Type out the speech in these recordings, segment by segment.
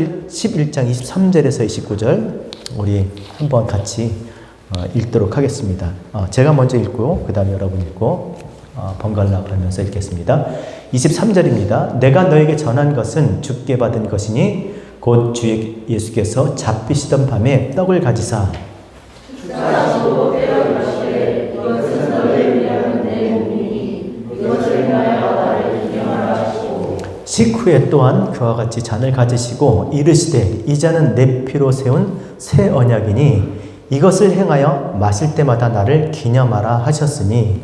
10절, 11장 23절에서 29절 우리 한번 같이 어, 읽도록 하겠습니다. 어, 제가 먼저 읽고 그 다음에 여러분 읽고 어, 번갈아 가면서 읽겠습니다. 23절입니다. 내가 너에게 전한 것은 죽게 받은 것이니 곧 주 예수께서 잡히시던 밤에 떡을 가지사 후에 또한 그와 같이 잔을 가지시고 이르시되 이 잔은 내 피로 세운 새 언약이니 이것을 행하여 마실 때마다 나를 기념하라 하셨으니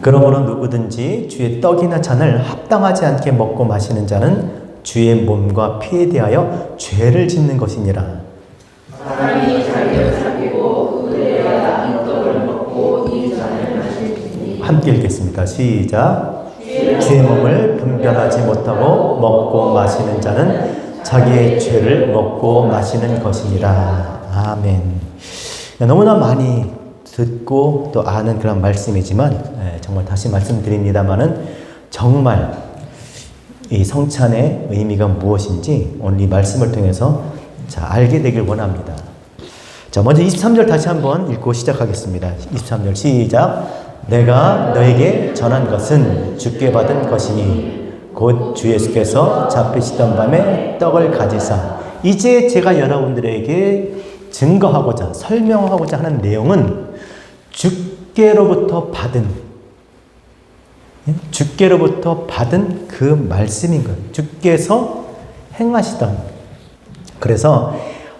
그러므로 누구든지 주의 떡이나 잔을 합당하지 않게 먹고 마시는 자는 주의 몸과 피에 대하여 죄를 짓는 것이니라. 함께 읽겠습니다. 시작. 주의 몸을 분별하지 못하고 먹고 마시는 자는 자기의 죄를 먹고 마시는 것이니라. 아멘. 너무나 많이 듣고 또 아는 그런 말씀이지만 예, 정말 다시 말씀드립니다만은 정말 이 성찬의 의미가 무엇인지 오늘 이 말씀을 통해서 자, 알게 되길 원합니다. 자, 먼저 23절 다시 한번 읽고 시작하겠습니다. 23절 시작. 내가 너에게 전한 것은 주께 받은 것이니 곧 주 예수께서 잡히시던 밤에 떡을 가지사 이제 제가 여러분들에게 증거하고자 설명하고자 하는 내용은 주께로부터 받은 예? 주께로부터 받은 그 말씀인 거예요. 주께서 행하시던 그래서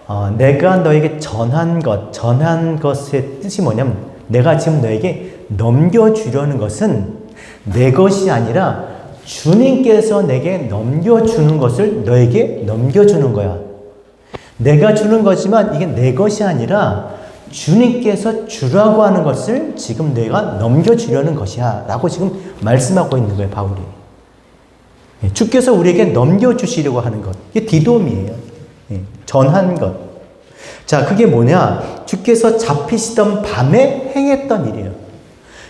어, 내가 너에게 전한 것, 전한 것의 뜻이 뭐냐면 내가 지금 너에게 넘겨주려는 것은 내 것이 아니라 주님께서 내게 넘겨주는 것을 너에게 넘겨주는 거야. 내가 주는 거지만 이게 내 것이 아니라 주님께서 주라고 하는 것을 지금 내가 넘겨주려는 것이야. 라고 지금 말씀하고 있는 거예요, 바울이. 예, 주께서 우리에게 넘겨주시려고 하는 것. 이게 디돔이에요. 예, 전한 것. 자, 그게 뭐냐? 주께서 잡히시던 밤에 행했던 일이에요.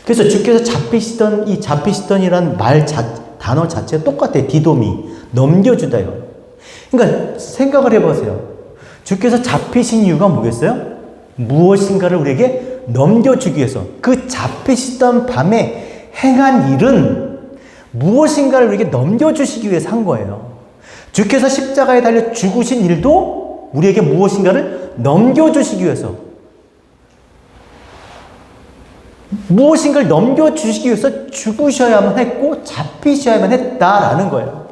그래서 주께서 잡히시던 이 잡히시던이란 말 자, 단어 자체가 똑같아요. 디돔이 넘겨주다요. 그러니까 생각을 해보세요. 주께서 잡히신 이유가 뭐겠어요? 무엇인가를 우리에게 넘겨주기 위해서 그 잡히시던 밤에 행한 일은 무엇인가를 우리에게 넘겨주시기 위해서 한 거예요. 주께서 십자가에 달려 죽으신 일도 우리에게 무엇인가를 넘겨주시기 위해서 무엇인가를 넘겨주시기 위해서 죽으셔야만 했고 잡히셔야만 했다라는 거예요.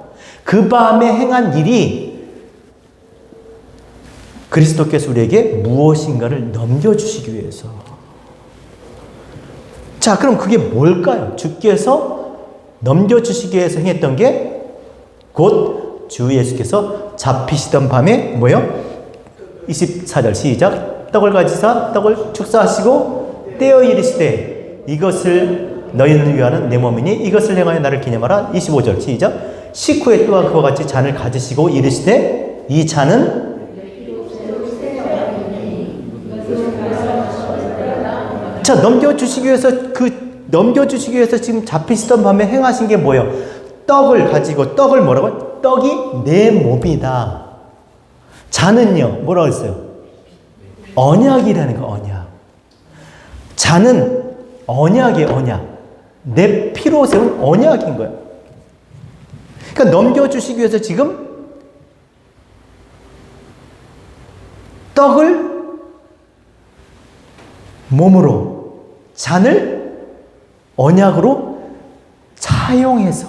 그 밤에 행한 일이 그리스도께서 우리에게 무엇인가를 넘겨주시기 위해서. 자, 그럼 그게 뭘까요? 주께서 넘겨주시기 위해서 행했던 게 곧 주 예수께서 잡히시던 밤에 뭐요? 24절 시작. 떡을 가지사 떡을 축사하시고 떼어 이르시되 이것을 너희는 위하는 내 몸이니 이것을 행하여 나를 기념하라. 25절 시작. 식후에 또한 그와 같이 잔을 가지시고 이르시되 이 잔은 자, 넘겨주시기 위해서, 그, 넘겨주시기 위해서 지금 잡히시던 밤에 행하신 게 뭐예요? 떡을 가지고, 떡을 뭐라고? 떡이 내 몸이다. 잔은요, 뭐라고 했어요? 언약이라는 거, 언약. 잔은 언약의 언약. 내 피로 세운 언약인 거예요. 그러니까 넘겨주시기 위해서 지금 떡을 몸으로 잔을 언약으로 차용해서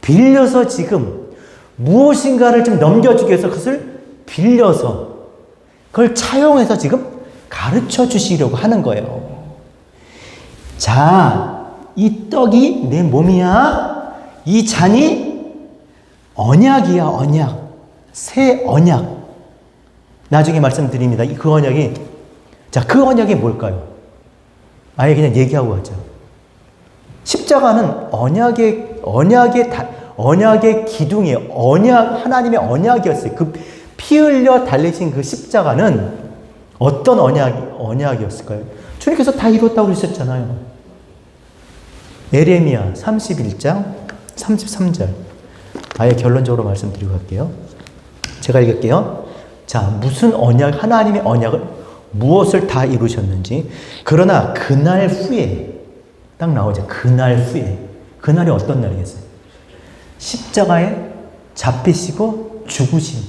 빌려서 지금 무엇인가를 좀 넘겨주기 위해서 그것을 빌려서 그걸 차용해서 지금 가르쳐 주시려고 하는 거예요. 자, 이 떡이 내 몸이야. 이 잔이 언약이야, 언약. 새 언약. 나중에 말씀드립니다. 그 언약이 자, 그 언약이 뭘까요? 아예 그냥 얘기하고 하죠. 십자가는 언약의 언약의 다, 언약의 기둥이 언약 하나님의 언약이었어요. 그 피 흘려 달리신 그 십자가는 어떤 언약 언약이었을까요? 주님께서 다 이뤘다고 그러셨잖아요. 에레미야 31장 33절. 아예 결론적으로 말씀드리고 갈게요. 제가 읽을게요. 자, 무슨 언약, 하나님의 언약을 무엇을 다 이루셨는지. 그러나 그날 후에, 딱 나오죠. 그날 후에. 그날이 어떤 날이겠어요? 십자가에 잡히시고 죽으신,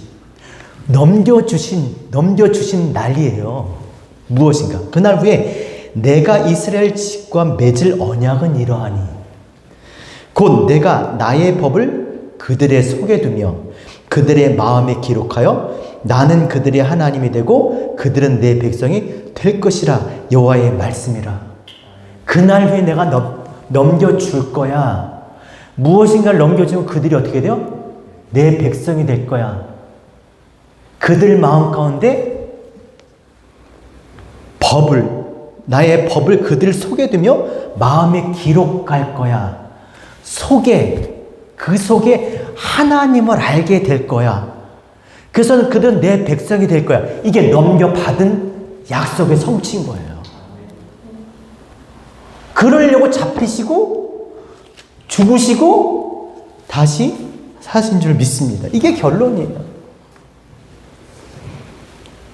넘겨주신, 넘겨주신 날이에요. 무엇인가? 그날 후에 내가 이스라엘 집과 맺을 언약은 이러하니 곧 내가 나의 법을 그들의 속에 두며 그들의 마음에 기록하여 나는 그들의 하나님이 되고 그들은 내 백성이 될 것이라 여호와의 말씀이라. 그날 후에 내가 넘, 넘겨줄 거야. 무엇인가를 넘겨주면 그들이 어떻게 돼요? 내 백성이 될 거야. 그들 마음 가운데 법을 나의 법을 그들 속에 두며 마음에 기록할 거야. 속에 그 속에 하나님을 알게 될 거야. 그래서 그들은 내 백성이 될 거야. 이게 넘겨받은 약속의 성취인 거예요. 그러려고 잡히시고 죽으시고 다시 사신 줄 믿습니다. 이게 결론이에요.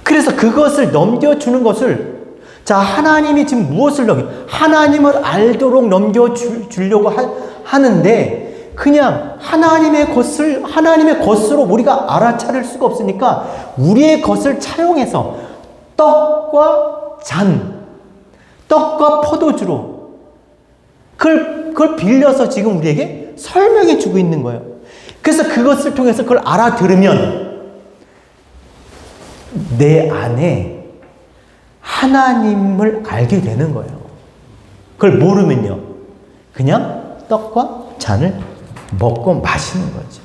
그래서 그것을 넘겨주는 것을 자 하나님이 지금 무엇을 넘겨 하나님을 알도록 넘겨주려고 하는데 그냥 하나님의 것을 하나님의 것으로 우리가 알아차릴 수가 없으니까 우리의 것을 차용해서 떡과 잔, 떡과 포도주로 그걸, 그걸 빌려서 지금 우리에게 설명해 주고 있는 거예요. 그래서 그것을 통해서 그걸 알아들으면 내 안에 하나님을 알게 되는 거예요. 그걸 모르면요. 그냥 떡과 잔을 먹고 마시는 거죠.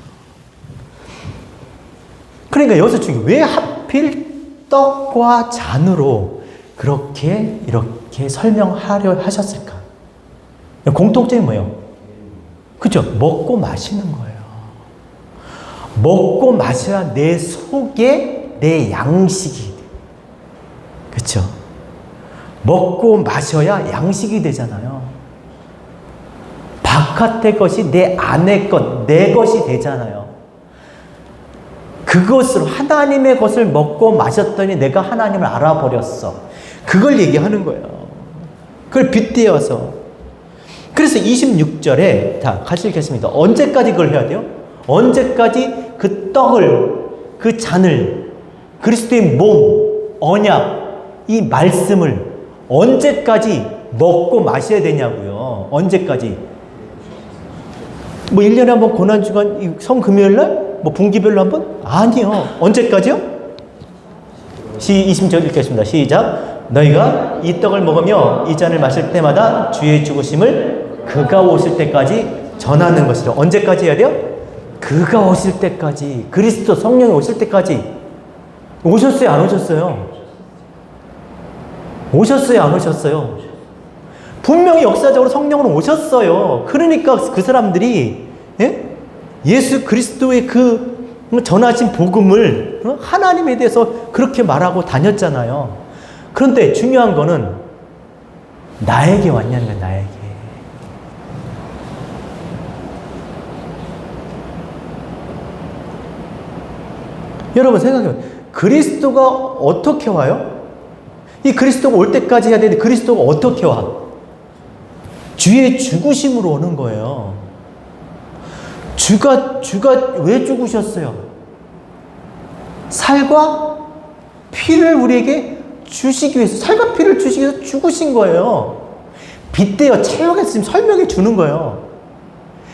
그러니까 여기서 중요 왜 하필 떡과 잔으로 그렇게 이렇게 설명하려 하셨을까? 공통점이 뭐예요? 그죠? 먹고 마시는 거예요. 먹고 마셔야 내 속에 내 양식이 그렇죠? 먹고 마셔야 양식이 되잖아요. 바깥의 것이 내 안의 것, 내 것이 되잖아요. 그것으로 하나님의 것을 먹고 마셨더니 내가 하나님을 알아버렸어. 그걸 얘기하는 거예요. 그걸 빗대어서. 그래서 26절에 다 같이 읽겠습니다. 언제까지 그걸 해야 돼요? 언제까지 그 떡을, 그 잔을, 그리스도의 몸, 언약, 이 말씀을 언제까지 먹고 마셔야 되냐고요. 언제까지? 뭐 1년에 한 번 고난주간 성 금요일 날? 뭐 분기별로 한 번? 아니요. 언제까지요? 시 20절 읽겠습니다. 시작. 너희가 이 떡을 먹으며 이 잔을 마실 때마다 주의 죽으심을 그가 오실 때까지 전하는 것이죠. 언제까지 해야 돼요? 그가 오실 때까지. 그리스도 성령이 오실 때까지. 오셨어요? 안 오셨어요? 오셨어요? 안 오셨어요? 분명히 역사적으로 성령으로 오셨어요. 그러니까 그 사람들이 예? 예수 그리스도의 그 전하신 복음을 하나님에 대해서 그렇게 말하고 다녔잖아요. 그런데 중요한 거는 나에게 왔냐는 거야, 나에게. 여러분 생각해보세요. 그리스도가 어떻게 와요? 이 그리스도가 올 때까지 해야 되는데 그리스도가 어떻게 와? 주의 죽으심으로 오는 거예요. 주가, 주가 왜 죽으셨어요? 살과 피를 우리에게 주시기 위해서, 살과 피를 주시기 위해서 죽으신 거예요. 빗대어 채용했으면 설명해 주는 거예요.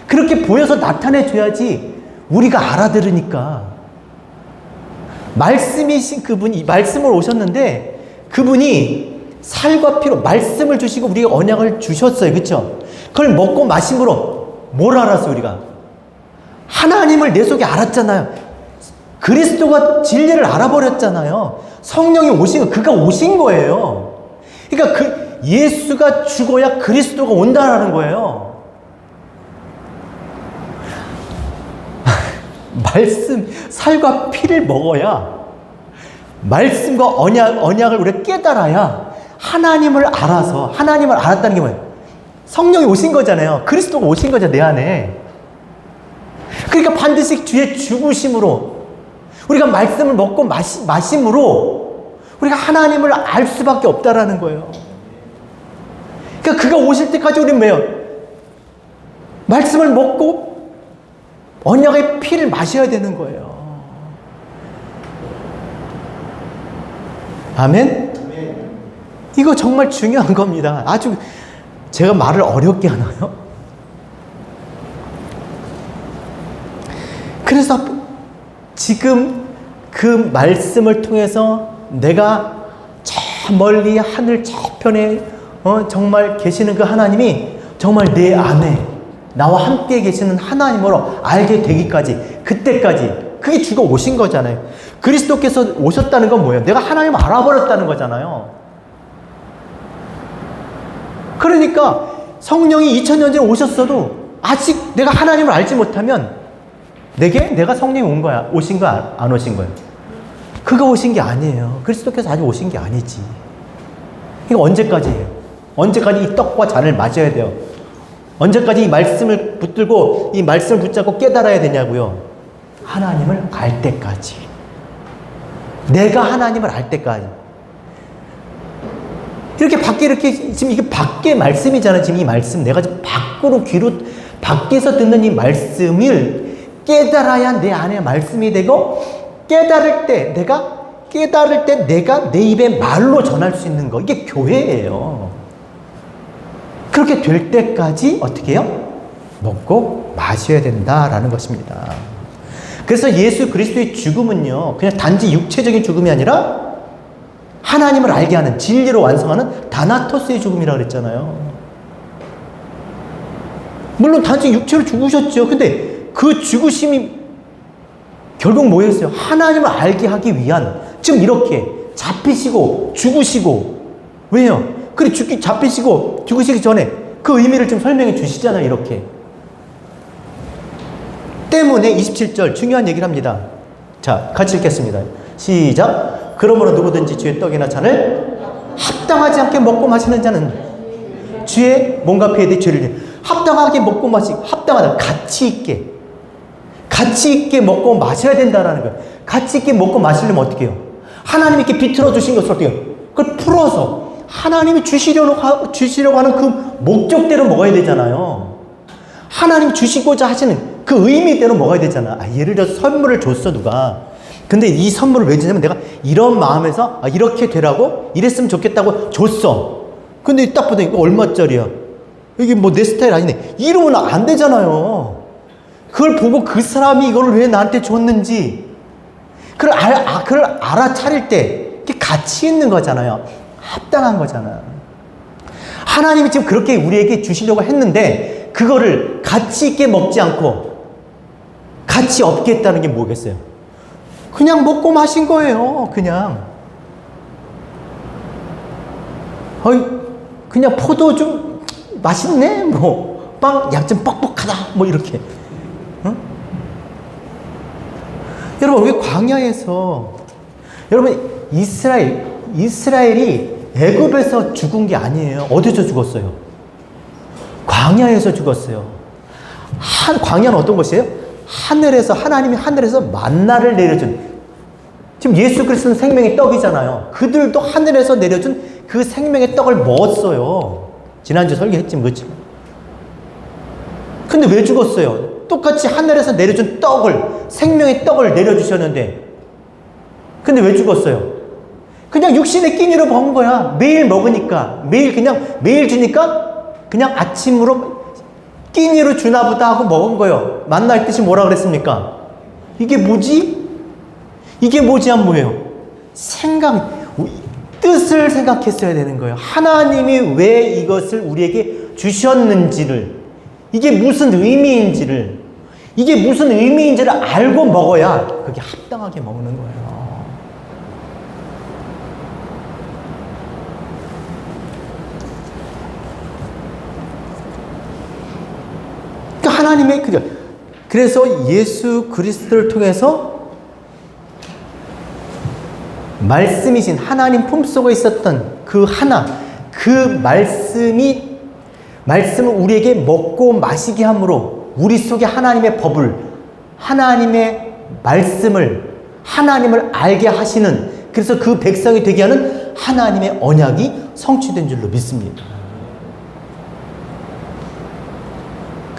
그렇게 보여서 나타내 줘야지 우리가 알아들으니까. 말씀이신 그분이, 말씀을 오셨는데 그분이 살과 피로 말씀을 주시고 우리에게 언약을 주셨어요. 그쵸? 그걸 먹고 마심으로 뭘 알았어, 우리가? 하나님을 내 속에 알았잖아요. 그리스도가 진리를 알아버렸잖아요. 성령이 오신 거, 그가 오신 거예요. 그러니까 그 예수가 죽어야 그리스도가 온다라는 거예요. 말씀, 살과 피를 먹어야 말씀과 언약, 언약을 우리가 깨달아야 하나님을 알아서 하나님을 알았다는 게 뭐예요? 성령이 오신 거잖아요. 그리스도가 오신 거죠, 내 안에. 그러니까 반드시 주의 죽으심으로 우리가 말씀을 먹고 마시, 마심으로 우리가 하나님을 알 수밖에 없다라는 거예요. 그러니까 그가 오실 때까지 우리는 뭐예요? 말씀을 먹고 언약의 피를 마셔야 되는 거예요. 아멘? 이거 정말 중요한 겁니다. 아주 제가 말을 어렵게 하나요? 그래서 지금 그 말씀을 통해서 내가 저 멀리 하늘 저편에 어, 정말 계시는 그 하나님이 정말 내 안에 나와 함께 계시는 하나님으로 알게 되기까지 그때까지 그게 주가 오신 거잖아요. 그리스도께서 오셨다는 건 뭐예요? 내가 하나님 알아버렸다는 거잖아요. 그러니까 성령이 2000년 전에 오셨어도 아직 내가 하나님을 알지 못하면 내게 내가 성령이 온 거야. 오신 거야? 안 오신 거야? 그가 오신 게 아니에요. 그리스도께서 아직 오신 게 아니지. 이거 언제까지예요? 언제까지 이 떡과 잔을 마셔야 돼요? 언제까지 이 말씀을 붙들고 이 말씀을 붙잡고 깨달아야 되냐고요? 하나님을 알 때까지. 내가 하나님을 알 때까지. 이렇게 밖에 이렇게 지금 이게 밖에 말씀이잖아요. 지금 이 말씀 내가 지금 밖으로 귀로 밖에서 듣는 이 말씀을 깨달아야 내 안에 말씀이 되고 깨달을 때 내가 깨달을 때 내가 내 입에 말로 전할 수 있는 거 이게 교회예요. 그렇게 될 때까지 어떻게 해요? 먹고 마셔야 된다라는 것입니다. 그래서 예수 그리스도의 죽음은요, 그냥 단지 육체적인 죽음이 아니라 하나님을 알게 하는 진리로 완성하는 다나토스의 죽음이라고 그랬잖아요. 물론 단지 육체로 죽으셨죠. 근데 그 죽으심이 결국 뭐였어요? 하나님을 알게 하기 위한 지금 이렇게 잡히시고 죽으시고 왜요? 그래 죽기 잡히시고 죽으시기 전에 그 의미를 좀 설명해 주시잖아요. 이렇게 때문에 27절 중요한 얘기를 합니다. 자, 같이 읽겠습니다. 시작. 그러므로 누구든지 주의 떡이나 잔을 합당하지 않게 먹고 마시는 자는 주의 몸과 피에 대해 죄를 합당하게 먹고 마시 합당하다 가치 있게 가치 있게 먹고 마셔야 된다라는 거예요. 가치 있게 먹고 마시려면 어떻게 해요? 하나님께 비틀어 주신 것을 어떻게 해요? 그걸 풀어서 하나님이 주시려고, 하, 주시려고 하는 그 목적대로 먹어야 되잖아요. 하나님 주시고자 하시는 그 의미대로 먹어야 되잖아. 아, 예를 들어서 선물을 줬어, 누가. 근데 이 선물을 왜 주냐면 내가 이런 마음에서 아, 이렇게 되라고 이랬으면 좋겠다고 줬어. 근데 딱 보더니 이거 얼마짜리야? 이게 뭐 내 스타일 아니네. 이러면 안 되잖아요. 그걸 보고 그 사람이 이걸 왜 나한테 줬는지 그걸, 알, 아, 그걸 알아차릴 때 이게 가치 있는 거잖아요. 합당한 거잖아. 하나님이 지금 그렇게 우리에게 주시려고 했는데 그거를 가치 있게 먹지 않고 없게 했다는 게 뭐겠어요? 그냥 먹고 마신 거예요. 그냥. 어이, 그냥 포도 좀 맛있네. 뭐, 빵 약간 뻑뻑하다. 뭐 이렇게. 응? 여러분, 왜 광야에서 여러분 이스라엘 이스라엘이 애굽에서 죽은 게 아니에요. 어디서 죽었어요? 광야에서 죽었어요. 한 광야는 어떤 곳이에요? 하늘에서 하나님이 하늘에서 만나를 내려준 지금 예수 그리스도는 생명의 떡이잖아요. 그들도 하늘에서 내려준 그 생명의 떡을 먹었어요. 지난주 설교했지만 그렇죠. 근데 왜 죽었어요? 똑같이 하늘에서 내려준 떡을 생명의 떡을 내려주셨는데 근데 왜 죽었어요? 그냥 육신의 끼니로 먹은 거야. 매일 먹으니까 매일 그냥 매일 주니까 그냥 아침으로 끼니로 주나 보다 하고 먹은 거예요. 만날 뜻이 뭐라 그랬습니까? 이게 뭐지? 이게 뭐지 한 뭐예요? 생각, 뜻을 생각했어야 되는 거예요. 하나님이 왜 이것을 우리에게 주셨는지를, 이게 무슨 의미인지를, 이게 무슨 의미인지를 알고 먹어야 그게 합당하게 먹는 거예요. 그러니까 하나님의 그 그래서 예수 그리스도를 통해서 말씀이신 하나님 품속에 있었던 그 하나 그 말씀이 말씀을 우리에게 먹고 마시게 함으로 우리 속에 하나님의 법을 하나님의 말씀을 하나님을 알게 하시는 그래서 그 백성이 되게 하는 하나님의 언약이 성취된 줄로 믿습니다.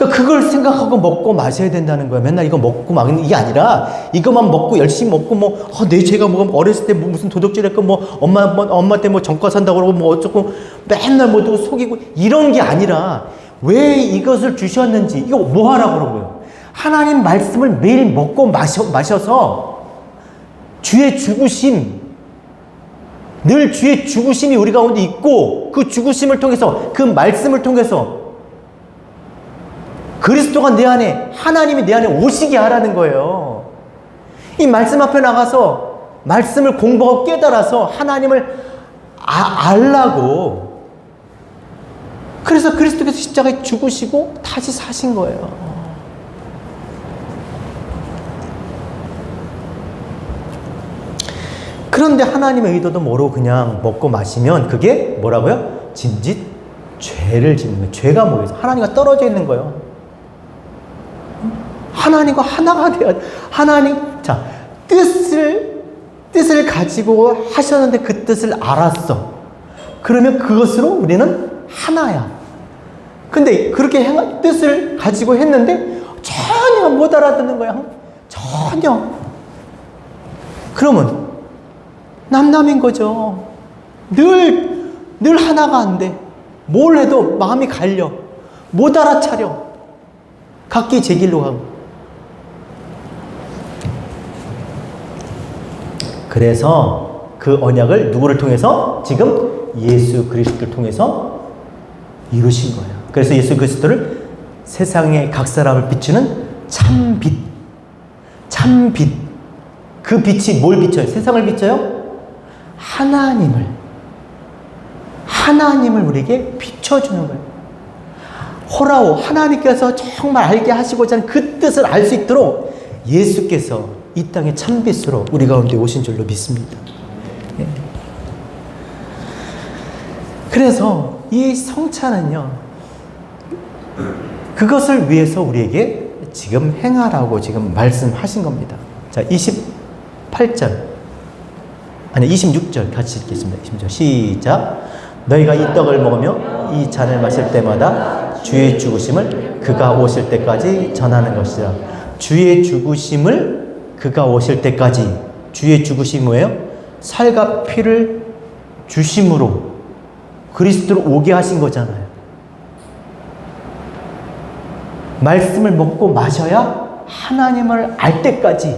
그러니까 그걸 생각하고 먹고 마셔야 된다는 거야. 맨날 이거 먹고 막는 이게 아니라 이것만 먹고 열심히 먹고 뭐 내 죄가 뭐 어렸을 때뭐 무슨 도둑질했고 뭐 엄마 뭐 엄마 때 뭐 전과 산다고 그러고 뭐 어쩌고 맨날 뭐 누구 속이고 이런 게 아니라 왜 이것을 주셨는지 이거 뭐 하라고 그러고요. 하나님 말씀을 매일 먹고 마셔 마셔서 주의 죽으심 늘 주의 죽으심이 우리 가운데 있고 그 죽으심을 통해서 그 말씀을 통해서 그리스도가 내 안에 하나님이 내 안에 오시게 하라는 거예요. 이 말씀 앞에 나가서 말씀을 공부하고 깨달아서 하나님을 아, 알라고 그래서 그리스도께서 십자가에 죽으시고 다시 사신 거예요. 그런데 하나님의 의도도 모르고 그냥 먹고 마시면 그게 뭐라고요? 짐짓 죄를 짓는 거예요. 죄가 뭐예요? 하나님과 떨어져 있는 거예요. 하나님과 하나가 되어 하나님 자 뜻을 뜻을 가지고 하셨는데 그 뜻을 알았어. 그러면 그것으로 우리는 하나야. 근데 그렇게 행, 뜻을 가지고 했는데 전혀 못 알아듣는 거야. 전혀. 그러면 남남인 거죠. 늘, 늘 하나가 안 돼. 뭘 해도 마음이 갈려. 못 알아차려. 각기 제 길로 가고. 그래서 그 언약을 누구를 통해서? 지금 예수 그리스도를 통해서 이루신 거예요. 그래서 예수 그리스도를 세상의 각 사람을 비추는 참 빛. 참 빛. 그 빛이 뭘 비춰요? 세상을 비춰요? 하나님을. 하나님을 우리에게 비춰주는 거예요. 호라오, 하나님께서 정말 알게 하시고자 하는 그 뜻을 알 수 있도록 예수께서 이 땅의 참빛으로 우리 가운데 오신 줄로 믿습니다. 예. 그래서 이 성찬은요, 그것을 위해서 우리에게 지금 행하라고 지금 말씀하신 겁니다. 자, 28절. 아니, 26절 같이 읽겠습니다. 26절. 시작. 너희가 이 떡을 먹으며 이 잔을 마실 때마다 주의 죽으심을 그가 오실 때까지 전하는 것이라. 주의 죽으심을 그가 오실 때까지 주의 죽으심 뭐예요? 살과 피를 주심으로 그리스도로 오게 하신 거잖아요. 말씀을 먹고 마셔야 하나님을 알 때까지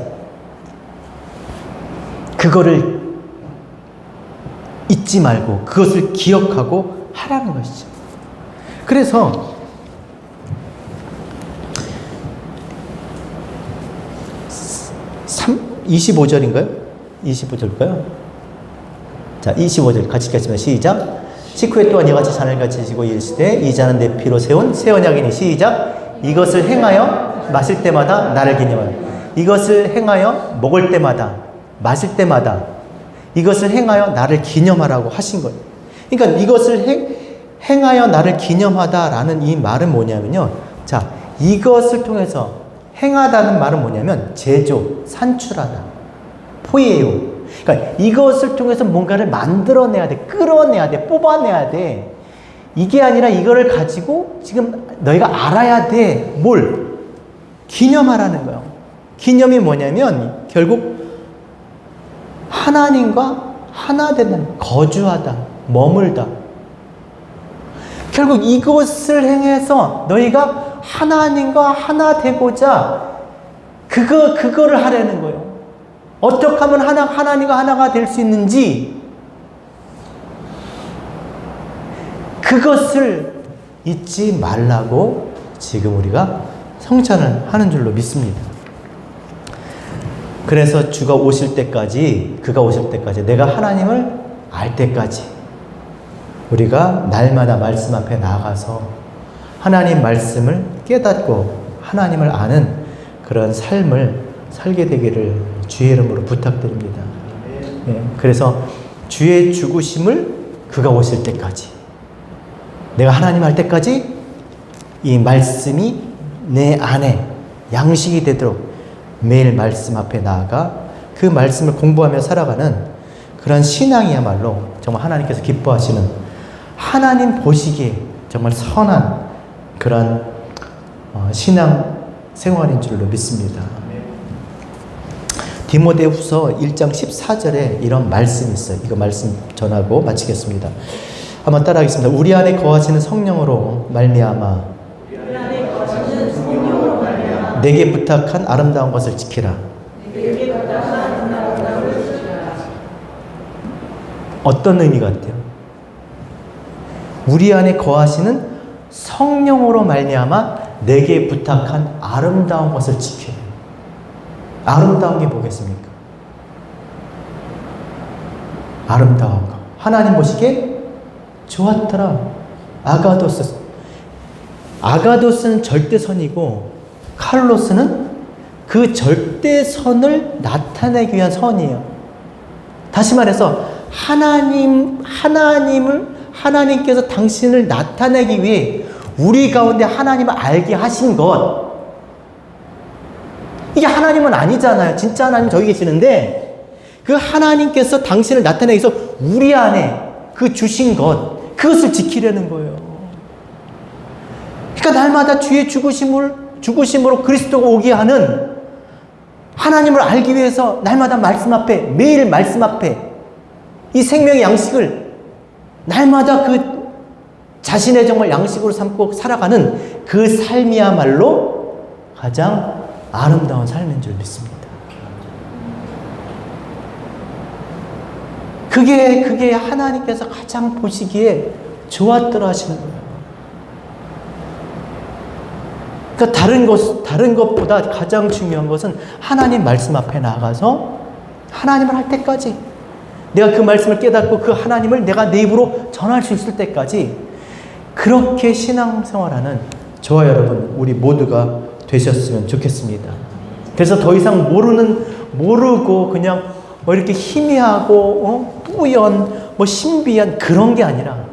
그거를 잊지 말고 그것을 기억하고 하라는 것이죠. 그래서 25절인가요? 25절일까요? 자, 25절 같이 읽겠습니다. 시작. 식후에 또한 이같이 잔을 가지시고 이르시되 이 잔은 내 피로 세운 새 언약이니 시작. 이것을 행하여 마실 때마다 나를 기념하라. 이것을 행하여 먹을 때마다 마실 때마다 이것을 행하여 나를 기념하라고 하신 거예요. 그러니까 이것을 행, 행하여 나를 기념하다라는 이 말은 뭐냐면요. 자, 이것을 통해서 행하다는 말은 뭐냐면 제조, 산출하다, 포예요. 그러니까 이것을 통해서 뭔가를 만들어내야 돼, 끌어내야 돼, 뽑아내야 돼. 이게 아니라 이거를 가지고 지금 너희가 알아야 돼. 뭘? 기념하라는 거예요. 기념이 뭐냐면 결국 하나님과 하나 되는 거주하다, 머물다. 결국 이것을 행해서 너희가 하나님과 하나 되고자 그거 그거를 하려는 거예요. 어떻게 하면 하나 하나님과 하나가 될 수 있는지 그것을 잊지 말라고 지금 우리가 성찬을 하는 줄로 믿습니다. 그래서 주가 오실 때까지 그가 오실 때까지 내가 하나님을 알 때까지 우리가 날마다 말씀 앞에 나가서 하나님 말씀을 깨닫고 하나님을 아는 그런 삶을 살게 되기를 주의 이름으로 부탁드립니다. 예, 그래서 주의 죽으심을 그가 오실 때까지 내가 하나님 할 때까지 이 말씀이 내 안에 양식이 되도록 매일 말씀 앞에 나아가 그 말씀을 공부하며 살아가는 그런 신앙이야말로 정말 하나님께서 기뻐하시는 하나님 보시기에 정말 선한 그런 어, 신앙 생활인 줄로 믿습니다. 디모데후서 1장 14절에 이런 말씀이 있어요. 이거 말씀 전하고 마치겠습니다. 한번 따라하겠습니다. 우리 안에 거하시는 성령으로 말미암아 내게 부탁한 아름다운 것을 지키라. 어떤 의미 같아요? 우리 안에 거하시는 성령으로 말미암아 내게 부탁한 아름다운 것을 지켜요. 아름다운 게 뭐겠습니까? 아름다운 거. 하나님 보시기에 좋았더라. 아가도스. 아가도스는 절대선이고 칼로스는 그 절대선을 나타내기 위한 선이에요. 다시 말해서 하나님 하나님을 하나님께서 당신을 나타내기 위해 우리 가운데 하나님을 알게 하신 것 이게 하나님은 아니잖아요. 진짜 하나님 저기 계시는데 그 하나님께서 당신을 나타내기 위해서 우리 안에 그 주신 것 그것을 지키려는 거예요. 그러니까 날마다 주의 죽으심을 죽으심으로 그리스도가 오게 하는 하나님을 알기 위해서 날마다 말씀 앞에 매일 말씀 앞에 이 생명의 양식을 날마다 그 자신의 정말 양식으로 삼고 살아가는 그 삶이야말로 가장 아름다운 삶인 줄 믿습니다. 그게 그게 하나님께서 가장 보시기에 좋았더라 하시는 거예요. 그러니까 다른 것 다른 것보다 가장 중요한 것은 하나님 말씀 앞에 나가서 하나님을 할 때까지 내가 그 말씀을 깨닫고 그 하나님을 내가 내 입으로 전할 수 있을 때까지 그렇게 신앙생활하는 저와 여러분 우리 모두가 되셨으면 좋겠습니다. 그래서 더 이상 모르는 모르고 그냥 뭐 이렇게 희미하고 어? 뿌연 뭐 신비한 그런 게 아니라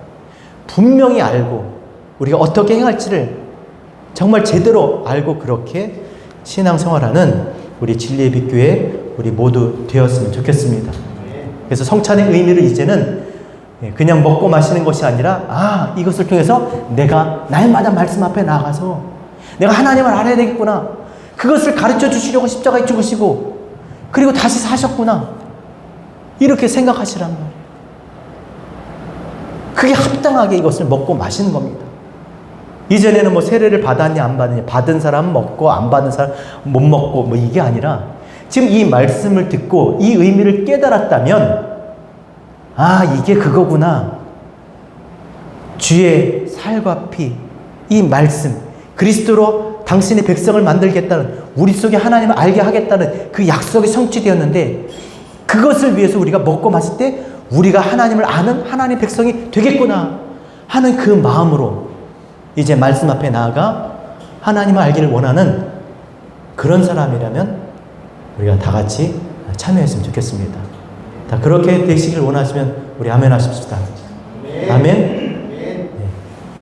분명히 알고 우리가 어떻게 행할지를 정말 제대로 알고 그렇게 신앙생활하는 우리 진리의 빛교회 우리 모두 되었으면 좋겠습니다. 그래서 성찬의 의미를 이제는 그냥 먹고 마시는 것이 아니라 아 이것을 통해서 내가 날마다 말씀 앞에 나가서 내가 하나님을 알아야 되겠구나. 그것을 가르쳐 주시려고 십자가에 죽으시고 그리고 다시 사셨구나. 이렇게 생각하시란 말이에요. 그게 합당하게 이것을 먹고 마시는 겁니다. 이전에는 뭐 세례를 받았냐 안 받았냐 받은 사람 먹고 안 받은 사람 못 먹고 뭐 이게 아니라 지금 이 말씀을 듣고 이 의미를 깨달았다면 아 이게 그거구나 주의 살과 피 이 말씀 그리스도로 당신의 백성을 만들겠다는 우리 속에 하나님을 알게 하겠다는 그 약속이 성취되었는데 그것을 위해서 우리가 먹고 마실 때 우리가 하나님을 아는 하나님의 백성이 되겠구나 하는 그 마음으로 이제 말씀 앞에 나아가 하나님을 알기를 원하는 그런 사람이라면 우리가 다 같이 참여했으면 좋겠습니다. 다 그렇게 되시길 원하시면 우리 아멘 하십시다. 아멘.